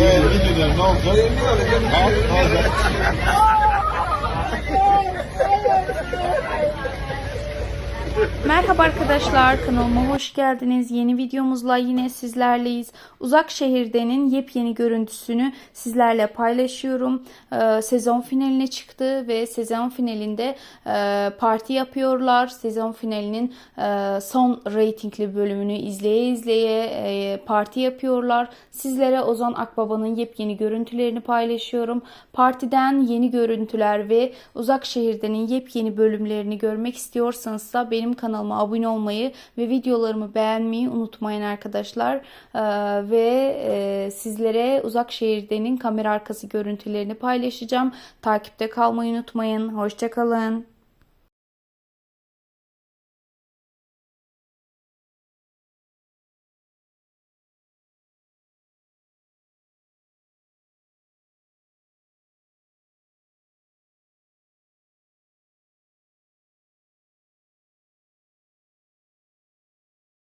Evet, gidiyor. Ne olacak? Ha, ne olacak? Merhaba arkadaşlar kanalıma hoş geldiniz. Yeni videomuzla yine sizlerleyiz. Uzak Şehirde'nin yepyeni görüntüsünü sizlerle paylaşıyorum. Ee, sezon finaline çıktı ve sezon finalinde e, parti yapıyorlar. Sezon finalinin e, son reytingli bölümünü izleye izleye e, parti yapıyorlar. Sizlere Ozan Akbaba'nın yepyeni görüntülerini paylaşıyorum. Partiden yeni görüntüler ve Uzak Şehirde'nin yepyeni bölümlerini görmek istiyorsanız da benim kanalıma abone olmayı ve videolarımı beğenmeyi unutmayın arkadaşlar. Ee, ve e, sizlere Uzak Şehirde'nin kamera arkası görüntülerini paylaşacağım. Takipte kalmayı unutmayın. Hoşçakalın.